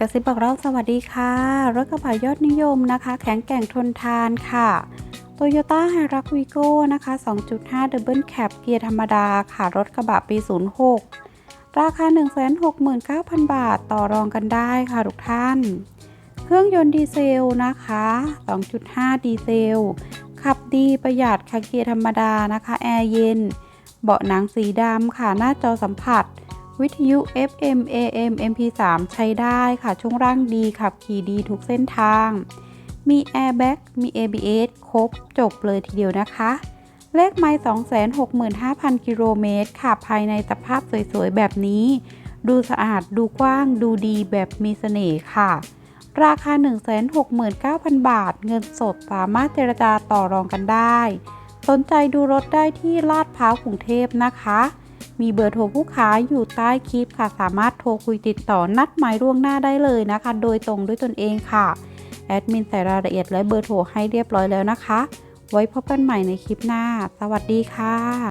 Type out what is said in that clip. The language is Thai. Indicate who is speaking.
Speaker 1: กระซิบบอกเราสวัสดีค่ะ รถกระบะยอดนิยมนะคะ แข็งแกร่งทนทานค่ะ Toyota h i r u x Vigo นะคะ 2.5 Double Cab เกียร์ธรรมดาค่ะ รถกระบะปี 06 ราคา 169,000 บาทต่อรองกันได้ค่ะทุกท่าน เครื่องยนต์ดีเซลนะคะ 2.5 ดีเซล ขับดีประหยัดค่ะเกียร์ธรรมดานะคะ แอร์เย็น เบาะหนังสีดำค่ะ หน้าจอสัมผัส วิทยุ FM AM MP3 ใช้ได้ค่ะ ช่วงร่างดีขับขี่ดีทุกเส้นทาง มี Airbag มี ABS ครบจบเลยทีเดียวนะคะ เลขไมล์265,000 กิโลเมตรค่ะ ภายในสภาพสวยๆ แบบนี้ ดูสะอาดดูกว้าง ดูดีแบบมีเสน่ห์ค่ะ ราคา 169,000 บาท เงินสดสามารถเจรจาต่อรองกันได้ สนใจดูรถได้ที่ลาดพร้าวกรุงเทพนะคะ มีเบอร์โทรผู้ค้าอยู่ใต้คลิปค่ะ สามารถโทรคุยติดต่อนัดหมายล่วงหน้าได้เลยนะคะ โดยตรงด้วยตนเองค่ะ แอดมินใส่รายละเอียดและเบอร์โทรให้เรียบร้อยแล้วนะคะ ไว้พบกันใหม่ในคลิปหน้า สวัสดีค่ะ